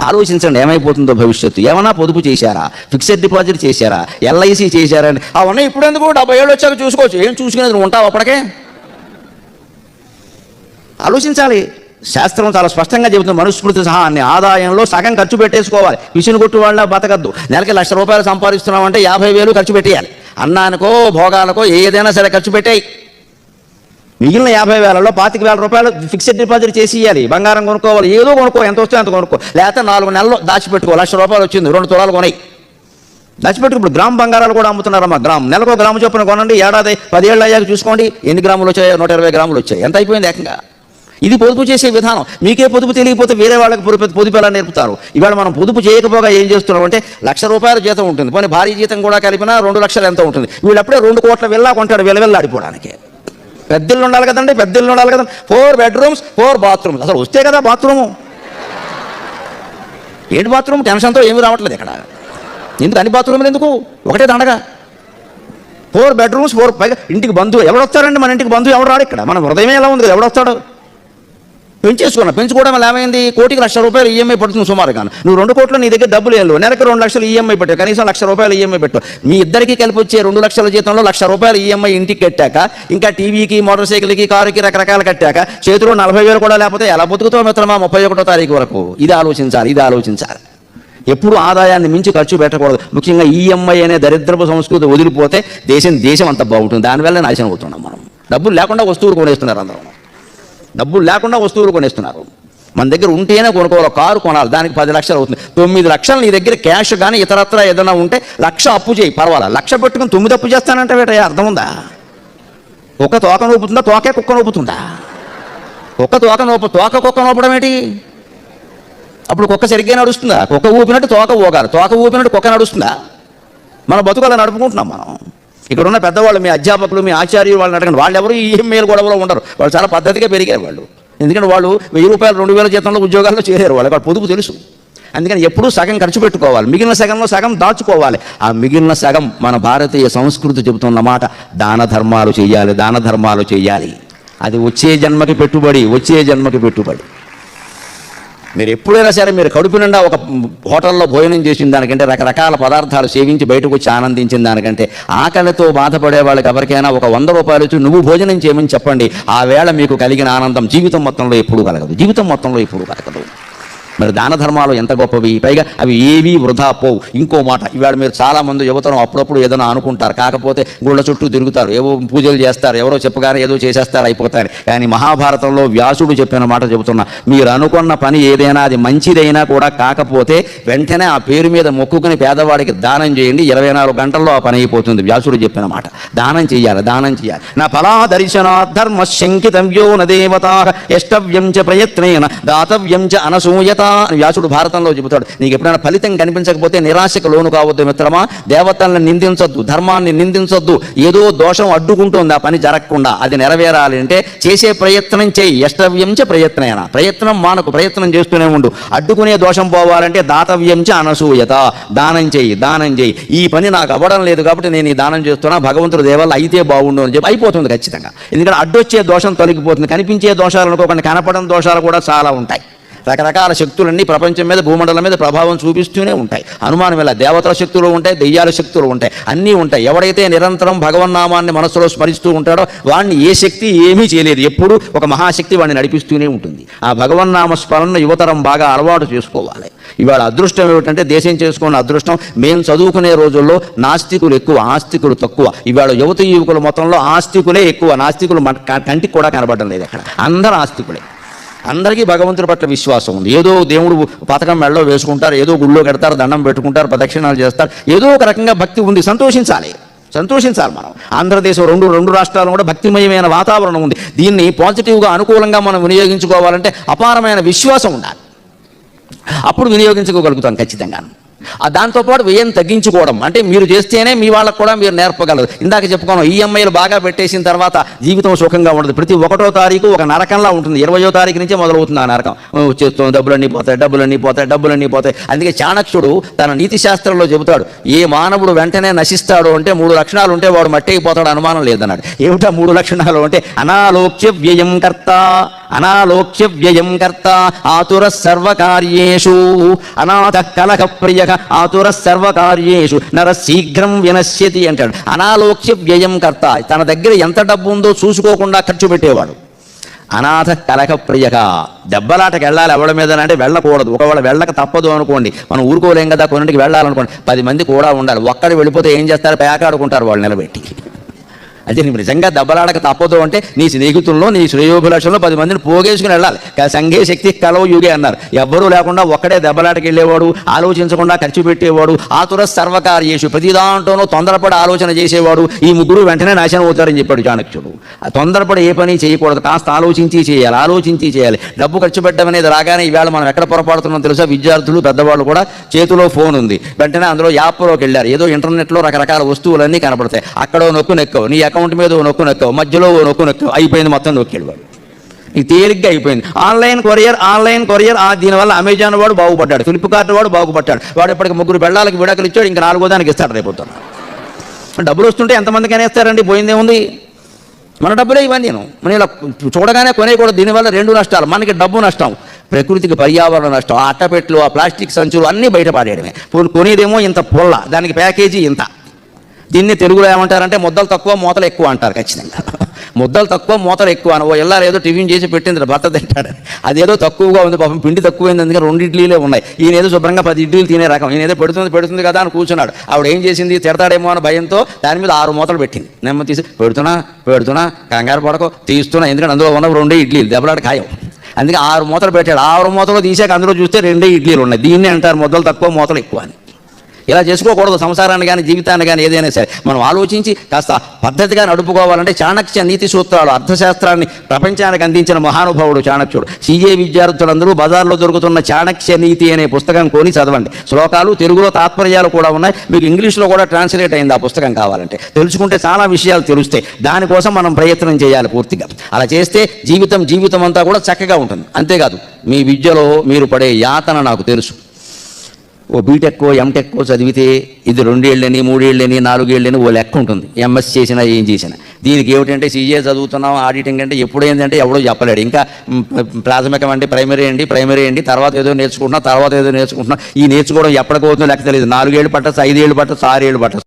ఆలోచించండి ఏమైపోతుందో భవిష్యత్తు. ఏమైనా పొదుపు చేశారా? ఫిక్స్డ్ డిపాజిట్ చేశారా? ఎల్ఐసి చేశారా అని. అవన్నీ ఇప్పుడు ఎందుకు? డెబ్బై ఏళ్ళు వచ్చాక చూసుకోవచ్చు. ఏం చూసుకునేది? ఉంటావు అప్పటికే? ఆలోచించాలి. శాస్త్రం చాలా స్పష్టంగా చెబుతుంది. మనుస్మృతి సహా అన్ని ఆదాయంలో సగం ఖర్చు పెట్టేసుకోవాలి. మిషన్ కొట్టు వాళ్ళ బతకద్దు. నెలకి లక్ష రూపాయలు సంపాదిస్తున్నామంటే యాభై వేలు ఖర్చు పెట్టేయాలి. అన్నానికో భోగాలకో ఏదైనా సరే ఖర్చు పెట్టేయి. మిగిలిన యాభై వేలలో పాతిక వేల రూపాయలు ఫిక్స్డ్ డిపాజిట్ చేసి ఇవ్వాలి బంగారం కొనుక్కోవాలి. ఏదో కొనుక్కో ఎంత వస్తే అంత కొనుక్కో. లేకపోతే నాలుగు నెలలు దాచిపెట్టుకో. లక్ష రూపాయలు వచ్చింది. రెండు తులాలు కొనాయి. దాచిపెట్టుకు. ఇప్పుడు గ్రామ బంగారాలు కూడా అమ్ముతున్నారమ్మా. గ్రామ్ నెలకు గ్రామ చొప్పున కొనండి. ఏడాది పదేళ్ళు అయ్యాక చూసుకోండి. ఎన్ని గ్రాములు వచ్చాయో? నూట ఇరవై గ్రాములు వచ్చాయి. ఎంత అయిపోయింది ఏకంగా? ఇది పొదుపు చేసే విధానం. మీకే పొదుపు తెలియకపోతే వేరే వాళ్ళకి పొదుపు పొదుపు ఎలా నేర్పుతారు? ఇవాళ మనం పొదుపు చేయకపోగా ఏం చేస్తున్నాం అంటే లక్ష రూపాయల జీతం ఉంటుంది. పోనీ భారీ జీతం కూడా కలిపినా రెండు లక్షలు ఎంత ఉంటుంది? వీళ్ళు రెండు కోట్ల వెళ్ళా కొంటాడు. వెళ్ళవెళ్ళాడిపోవడానికి పెద్దలు ఉండాలి కదండి పెద్దలు ఉండాలి కదండి. ఫోర్ బెడ్రూమ్స్ ఫోర్ బాత్రూమ్స్ అసలు వస్తే కదా బాత్రూము. ఏంటి బాత్రూమ్? టెన్షన్తో ఏమీ రావట్లేదు ఇక్కడ. ఎందుకు? అన్ని బాత్రూములు ఎందుకు? ఒకటే దండగా. ఫోర్ బెడ్రూమ్స్ ఫోర్ పైగా ఇంటికి బంధువు ఎవడు వస్తారండి మన ఇంటికి బంధువు ఎవడు రాడు ఇక్కడ? మన హృదయం ఎలా ఉంది కదా? ఎవడు వస్తాడు పెంచేసుకున్నా. పెంచుకోవడం వల్ల ఏమైంది? కోటికి లక్ష రూపాయలు ఈఎంఐ పడుతుంది సుమారుగా నువ్వు రెండు కోట్లు నీ దగ్గర డబ్బులు లేవు. నెలకు రెండు లక్షలు ఈఎంఐ పెట్టు. కనీసం లక్ష రూపాయలు ఈఎంఐ పెట్టు. మీ ఇద్దరికి కలిపి వచ్చే రెండు లక్షల జీతంలో లక్ష రూపాయలు ఈఎంఐ ఇంటికి కట్టాక ఇంకా టీవీకి మోటార్ సైకిల్కి కారుకి రకరకాలు కట్టాక చేతిలో నలభై వేలు కూడా లేకపోతే ఎలా బతుకుతావు మిత్రమా ముప్పై ఒకటో తారీఖు వరకు? ఇది ఆలోచించాలి ఇది ఆలోచించాలి. ఎప్పుడు ఆదాయాన్ని మించి ఖర్చు పెట్టకూడదు. ముఖ్యంగా ఈఎంఐ అనే దరిద్రపు సంస్కృతి వదిలిపోతే దేశం దేశం అంత బాగుంటుంది. దానివల్ల నాశనం అవుతున్నాం మనం. డబ్బులు లేకుండా వస్తువులు కొనేస్తున్నారు అందరం. డబ్బులు లేకుండా వస్తువులు కొనేస్తున్నారు. మన దగ్గర ఉంటేనే కొనుక్కోవాలి కారు కొనాలి దానికి పది లక్షలు అవుతుంది. తొమ్మిది లక్షలు నీ దగ్గర క్యాష్ కానీ ఇతరత్ర ఏదైనా ఉంటే లక్ష అప్పు చేయి పర్వాలేదు. లక్ష పెట్టుకుని తొమ్మిది అప్పు చేస్తానంటే వేటయ్యా అర్థం ఉందా? ఒక తోక నూపుతుందా తోకే కుక్క నూపుతుందా? కుక్క తోక నూప తోక కుక్క నూపడం ఏంటి? అప్పుడు కుక్క సరిగ్గా నడుస్తుందా? కుక్క ఊపినట్టు తోక ఊగారు తోక ఊపినట్టు కుక్క నడుస్తుందా? మన బతుకలా నడుపుకుంటున్నాం మనం. ఇక్కడ ఉన్న పెద్దవాళ్ళు మీ అధ్యాపకులు మీ ఆచార్యులు వాళ్ళని అడగండి. వాళ్ళు ఎవరు ఈఎంఐలు గొడవలో ఉండరు. వాళ్ళు చాలా పద్ధతిగా పెరిగారు వాళ్ళు. ఎందుకంటే వాళ్ళు వెయ్యి రూపాయలు రెండు వేల జీతంలో ఉద్యోగాల్లో చేరారు. వాళ్ళు వాళ్ళ పొదుపు తెలుసు. అందుకని ఎప్పుడూ సగం ఖర్చు పెట్టుకోవాలి. మిగిలిన సగంలో సగం దాచుకోవాలి. ఆ మిగిలిన సగం మన భారతీయ సంస్కృతి చెబుతున్న మాట దాన ధర్మాలు చేయాలి దాన ధర్మాలు చేయాలి. అది వచ్చే జన్మకి పెట్టుబడి వచ్చే జన్మకి పెట్టుబడి. మీరు ఎప్పుడైనా సరే మీరు కడుపు నిండా ఒక హోటల్లో భోజనం చేసిన దానికంటే రకరకాల పదార్థాలు సేవించి బయటకు వచ్చి ఆనందించిన దానికంటే ఆకలితో బాధపడే వాళ్ళకి ఎవరికైనా ఒక వంద రూపాయలు ఇచ్చి నువ్వు భోజనం చేయమని చెప్పండి. ఆ వేళ మీకు కలిగిన ఆనందం జీవితం మొత్తంలో ఎప్పుడు కలగదు. జీవితం మొత్తంలో ఎప్పుడు కలగదు. మరి దాన ధర్మాలు ఎంత గొప్పవి? పైగా అవి ఏవీ వృధా పోవు. ఇంకో మాట ఇవాళ మీరు చాలా మంది అప్పుడప్పుడు ఏదైనా అనుకుంటారు. కాకపోతే గుళ్ళ చుట్టూ తిరుగుతారు. ఏవో పూజలు చేస్తారు. ఎవరో చెప్పగానే ఏదో చేసేస్తారు అయిపోతారు. కానీ మహాభారతంలో వ్యాసుడు చెప్పిన మాట చెబుతున్నా మీరు అనుకున్న పని ఏదైనా అది మంచిదైనా కూడా కాకపోతే వెంటనే ఆ పేరు మీద మొక్కుకుని పేదవాడికి దానం చేయండి. ఇరవై నాలుగు గంటల్లో ఆ పని అయిపోతుంది. వ్యాసుడు చెప్పిన మాట. దానం చేయాలి దానం చేయాలి నా ఫలా దర్శనాధర్మ శంకితవ్యో న దేవతా ఎష్టవ్యం చ ప్రయత్నేన దాతవ్యం చ అనసూయత. అని వ్యాసుడు భారతంలో చెబుతాడు నీకు ఎప్పుడైనా ఫలితం కనిపించకపోతే నిరాశకు లోను కావద్దు మిత్రమా దేవతల్ని నిందించొద్దు ధర్మాన్ని నిందించొద్దు ఏదో దోషం అడ్డుకుంటుంది ఆ పని జరగకుండా అది నెరవేరాలి అంటే చేసే ప్రయత్నం చేయి ఎష్టవ్యంచ చ ప్రయత్నం మానకు ప్రయత్నం చేస్తూనే ఉండు అడ్డుకునే దోషం పోవాలంటే దాతవ్యంచ అనసూయత దానం చేయి దానం చేయి ఈ పని నాకు అవ్వడం లేదు కాబట్టి నేను ఈ దానం చేస్తున్నా భగవంతుడు దేవాలయం అయితే బాగుండు అని చెప్పి అయిపోతుంది ఖచ్చితంగా. ఎందుకంటే అడ్డొచ్చే దోషం తొలగిపోతుంది కనిపించే దోషాలు అనుకోకుండా కనపడడం దోషాలు కూడా చాలా ఉంటాయి. రకరకాల శక్తులన్నీ ప్రపంచం మీద భూమండలం మీద ప్రభావం చూపిస్తూనే ఉంటాయి. అనుమానం ఇలా దేవతల శక్తులు ఉంటాయి దెయ్యాల శక్తులు ఉంటాయి అన్నీ ఉంటాయి. ఎవడైతే నిరంతరం భగవన్నామాన్ని మనసులో స్మరిస్తూ ఉంటాడో వాడిని ఏ శక్తి ఏమీ చేయలేదు. ఎప్పుడు ఒక మహాశక్తి వాడిని నడిపిస్తూనే ఉంటుంది. ఆ భగవన్నామ స్మరణ యువతరం బాగా అలవాటు చేసుకోవాలి. ఇవాళ అదృష్టం ఏమిటంటే దేశం చేసుకున్న అదృష్టం మేము చదువుకునే రోజుల్లో నాస్తికులు ఎక్కువ ఆస్తికులు తక్కువ. ఇవాళ యువత యువకుల మొత్తంలో ఆస్తికులే ఎక్కువ. నాస్తికులు మన కంటికి కూడా కనబడడం లేదు అక్కడ అందరూ ఆస్తికులే. అందరికీ భగవంతుడి పట్ల విశ్వాసం ఉంది. ఏదో దేవుడు పథకం మెడలో వేసుకుంటారు ఏదో గుళ్ళో కడతారు దండం పెట్టుకుంటారు ప్రదక్షిణాలు చేస్తారు. ఏదో ఒక రకంగా భక్తి ఉంది సంతోషించాలి. సంతోషించాలి మనం. ఆంధ్రదేశం రెండు రెండు రాష్ట్రాలు కూడా భక్తిమయమైన వాతావరణం ఉంది. దీన్ని పాజిటివ్గా అనుకూలంగా మనం వినియోగించుకోవాలంటే అపారమైన విశ్వాసం ఉండాలి. అప్పుడు వినియోగించుకోగలుగుతాం ఖచ్చితంగా దాంతోపాటు వ్యయం తగ్గించుకోవడం. అంటే మీరు చేస్తేనే మీ వాళ్ళకు కూడా మీరు నేర్పగలరు. ఇందాక చెప్పుకున్నాం ఈఎంఐలు బాగా పెట్టేసిన తర్వాత జీవితం సుఖంగా ఉండదు. ప్రతి ఒకటో తారీఖు ఒక నరకంలా ఉంటుంది. ఇరవయో తారీఖు నుంచే మొదలవుతుంది ఆ నరకం. చేస్తుంది వచ్చేస్తుంది డబ్బులన్నీ పోతాయి డబ్బులన్నీ పోతాయి డబ్బులన్నీ పోతాయి. అందుకే చాణక్యుడు తన నీతి శాస్త్రంలో చెబుతాడు ఏ మానవుడు వెంటనే నశిస్తాడు అంటే మూడు లక్షణాలు ఉంటే వాడు మట్టి అయిపోతాడు అనుమానం లేదన్నాడు. ఏమిటా మూడు లక్షణాలు అంటే? అనాలోక్య వ్యయం కర్త అనాలోక్య వ్యయం కర్త ఆతుర సర్వకార్యేషు అనాథ కలహ ప్రియ ఆతుర సర్వకార్యేషు నర శీఘ్రం వినశ్యతి అంటాడు. అనాలోక్య వ్యయం కర్త. తన దగ్గర ఎంత డబ్బు ఉందో చూసుకోకుండా ఖర్చు పెట్టేవాడు. అనాథ కలక ప్రియక. దెబ్బలాటకి వెళ్ళాలి ఎవడ మీద అంటే వెళ్ళకూడదు. ఒకవేళ వెళ్ళక తప్పదు అనుకోండి. మనం ఊరుకోలేం కదా కొన్నింటికి వెళ్ళాలనుకోండి. పది మంది కూడా ఉండాలి. ఒక్కడు వెళ్ళిపోతే ఏం చేస్తారు? పేకాడుకుంటారు వాళ్ళు నిలబెట్టి. అదే నీకు నిజంగా దెబ్బలాడక తప్పదు అంటే నీ స్నేహితుల్లో నీ శ్రేయోభిలాషంలో పది మందిని పోగేసుకుని వెళ్ళాలి. సంఘే శక్తి కలవు యుగే అన్నారు. ఎవ్వరూ లేకుండా ఒక్కడే దెబ్బలాటకి వెళ్ళేవాడు ఆలోచించకుండా ఖర్చు పెట్టేవాడు ఆతుర సర్వకార్యేషు ప్రతి దాంట్లోనూ తొందరపడి ఆలోచన చేసేవాడు ఈ ముగ్గురు వెంటనే నాశనం అవుతారని చెప్పాడు చాణక్యుడు. ఆ తొందరపడి ఏ పని చేయకూడదు కాస్త ఆలోచించి చేయాలి ఆలోచించి చేయాలి. డబ్బు ఖర్చు పెట్టడం అనేది రాగానే ఈవేళ మనం ఎక్కడ పొరపాడుతున్నాం తెలుసా? విద్యార్థులు పెద్దవాళ్ళు కూడా చేతిలో ఫోన్ ఉంది. వెంటనే అందులో యాప్లోకి వెళ్ళారు. ఏదో ఇంటర్నెట్లో రకరకాల వస్తువులన్నీ కనపడతాయి. అక్కడో నొక్కు నెక్కవు. నీ అకౌంట్ మీద ఓ నొక్కు మధ్యలో ఓ నొక్కు అయిపోయింది మొత్తం నొక్కాడు వాడు. నీకు తేలిగ్గా అయిపోయింది. ఆన్లైన్ కొరియర్ ఆన్లైన్ కొరియర్ ఆ దీనివల్ల అమెజాన్ వాడు బాగుపడ్డాడు ఫ్లిప్కార్ట్ వాడు బాగుపడ్డాడు. వాడు ఇప్పటికి ముగ్గురు బెళ్ళాలకి విడాకులు ఇచ్చాడు ఇంకా నాలుగో దానికి ఇస్తాడు రేపుతాను డబ్బులు వస్తుంటే ఎంతమందికి అనేస్తారండి? పోయిందేముంది మన డబ్బులే ఇవన్నీ నేను. మనం ఇలా చూడగానే కొనేయకూడదు. దీనివల్ల రెండు నష్టాలు. మనకి డబ్బు నష్టం ప్రకృతికి పర్యావరణ నష్టం ఆ అట్టపెట్లు ఆ ప్లాస్టిక్ సంచులు అన్నీ బయట పాడేయడమే కొనేదేమో ఇంత పొల్ల దానికి ప్యాకేజీ ఇంత. దీన్ని తెలుగులో ఏమంటారంటే ముద్దలు తక్కువ మూతలు ఎక్కువ అంటారు ఖచ్చితంగా. ముద్దలు తక్కువ మూతలు ఎక్కువ అని ఓ ఎల్లారు ఏదో టిఫిన్ చేసి పెట్టింది భర్త తింటాడు. అదేదో తక్కువగా ఉంది పాపం పిండి తక్కువైంది అందుకని రెండు ఇడ్లీలే ఉన్నాయి. ఈయన ఏదో శుభ్రంగా పది ఇడ్లీలు తినే రకం ఈయన ఏదో పెడుతుంది పెడుతుంది కదా అని కూర్చున్నాడు. ఆవిడ ఏం చేసింది? తిడతాడేమో అని భయంతో దాని మీద ఆరు మూతలు పెట్టింది. నెమ్మ తీసి పెడుతున్నా పెడుతున్నా కంగారు పడకు తీస్తున్నా ఎందుకంటే అందులో ఉన్న రెండే ఇడ్లీలు దెబ్బలాడు ఖాయం. అందుకే ఆరు మూతలు పెట్టాడు. ఆరు మూతలు తీసాక అందులో చూస్తే రెండే ఇడ్లీలు ఉన్నాయి. దీన్ని అంటారు ముద్దలు తక్కువ మూతలు ఎక్కువ అని. ఇలా చేసుకోకూడదు సంసారాన్ని కానీ జీవితాన్ని కానీ ఏదైనా సరే. మనం ఆలోచించి కాస్త పద్ధతిగా నడుపుకోవాలంటే చాణక్య నీతి సూత్రాలు అర్థశాస్త్రాన్ని ప్రపంచానికి అందించిన మహానుభావుడు చాణక్యుడు. సీఏ విద్యార్థులందరూ బజార్లో దొరుకుతున్న చాణక్య నీతి అనే పుస్తకం కొని చదవండి. శ్లోకాలు తెలుగులో తాత్పర్యాలు కూడా ఉన్నాయి. మీకు ఇంగ్లీష్లో కూడా ట్రాన్స్లేట్ అయింది ఆ పుస్తకం కావాలంటే. తెలుసుకుంటే చాలా విషయాలు తెలుస్తాయి. దానికోసం మనం ప్రయత్నం చేయాలి పూర్తిగా. అలా చేస్తే జీవితం జీవితం అంతా కూడా చక్కగా ఉంటుంది. అంతేకాదు మీ విద్యలో మీరు పడే యాతన నాకు తెలుసు. ఓ బీటెక్ ఎంటెక్ చదివితే ఇది రెండేళ్ళని మూడేళ్ళని నాలుగేళ్ళని ఓ లెక్క ఉంటుంది. ఎంఎస్ చేసినా ఏం చేసినా. దీనికి ఏమిటంటే సీజే చదువుతున్నాం ఆడిటింగ్ అంటే ఎప్పుడైందంటే ఎవడో చెప్పలేడు. ఇంకా ప్రాథమికం అంటే ప్రైమరీ అండి ప్రైమరీ అండి తర్వాత ఏదో నేర్చుకుంటున్నా తర్వాత ఏదో నేర్చుకుంటున్నా. ఈ నేర్చుకోవడం ఎప్పటికవుతుందో లెక్క తెలియదు. నాలుగేళ్ళు పట్టచ్చు ఐదేళ్ళు పట్టచ్చు ఆరేళ్ళు పట్టచ్చు.